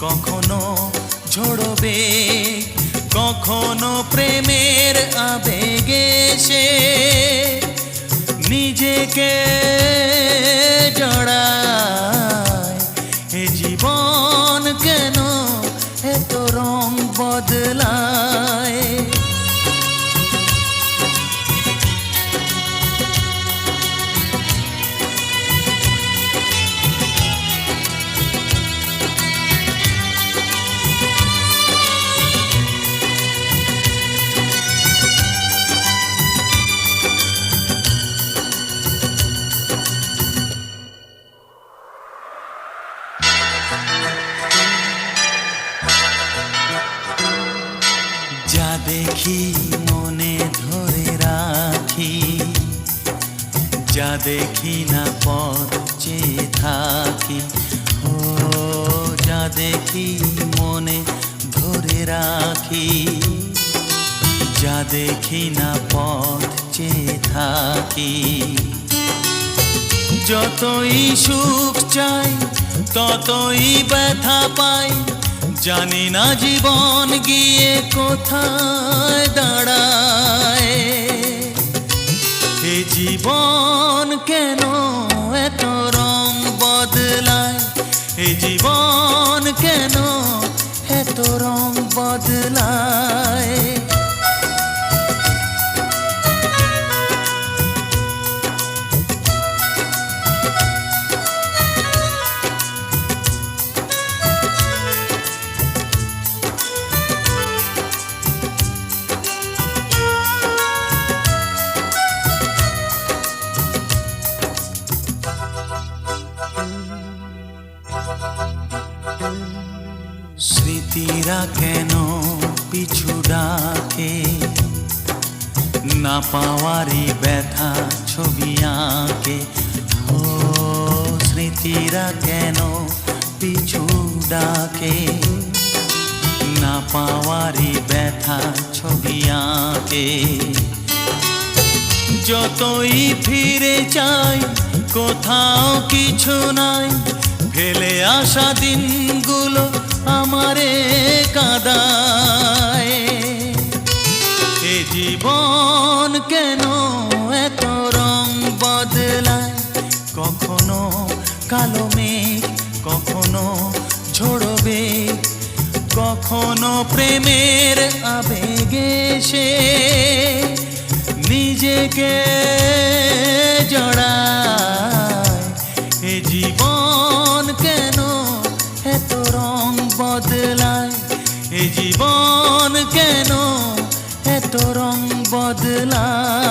কখনো ঝড়বে কখনো প্রেমের আবেগে সে নিজেকে জড়ায়। এ জীবন কেন এত রং বদলায়? দেখি মনে ধরে রাখি, যা দেখি না পথ চেয়ে থাকি। ও, যা দেখি মনে ধরে রাখি, যা দেখি না পথ চেয়ে থাকি। যতই সুখ চাই, ততই ব্যথা পাই জানি না জীবন গিয়ে কোথায় দাঁড়ায়। এ জীবন কেন এত রং বদলায়? এ জীবন কেন এত রং বদলায়? স্মৃতিরা কেন পিছু ডাকে। না পাওয়ারই ব্যথা ছবি আঁকে। ও স্মৃতিরা কেন পিছু ডাকে। না পাওয়ারই ব্যথা ছবি আঁকে। যতই ফিরে চাই কোথাও কিছু নাই। ফেলে আসা দিনগুলো আমারে কাদায়। এ জীবন কেন এত রং বদলায়? কখনো কালো মেঘ, কখনো ঝোড়ো বেগ, কখনো প্রেমের আবেগে সে নিজেকে জড়ায়। জীবন